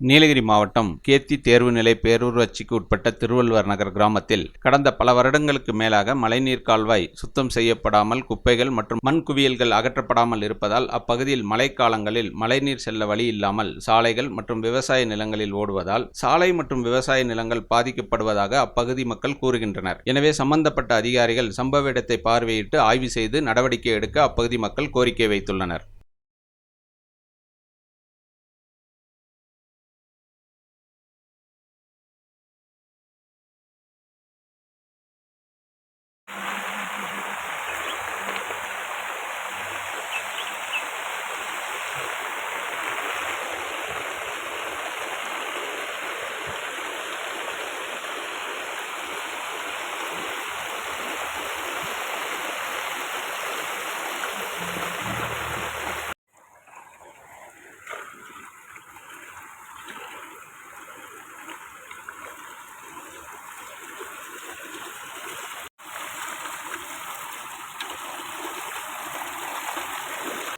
நீலகிரி மாவட்டம் கேத்தி தேர்வு நிலை பேரூராட்சிக்கு உட்பட்ட திருவள்ளுவர் நகர் கிராமத்தில் கடந்த பல வருடங்களுக்கு மேலாக மழைநீர் கால்வாய் சுத்தம் செய்யப்படாமல் குப்பைகள் மற்றும் மண் குவியல்கள் அகற்றப்படாமல் இருப்பதால் அப்பகுதியில் மழைக்காலங்களில் மழைநீர் செல்ல வழி இல்லாமல் சாலைகள் மற்றும் விவசாய நிலங்களில் ஓடுவதால் சாலை மற்றும் விவசாய நிலங்கள் பாதிக்கப்படுவதாக அப்பகுதி மக்கள் கூறுகின்றனர். எனவே சம்பந்தப்பட்ட அதிகாரிகள் சம்பவ இடத்தை பார்வையிட்டு ஆய்வு செய்து நடவடிக்கை எடுக்க அப்பகுதி மக்கள் கோரிக்கை வைத்துள்ளனர்.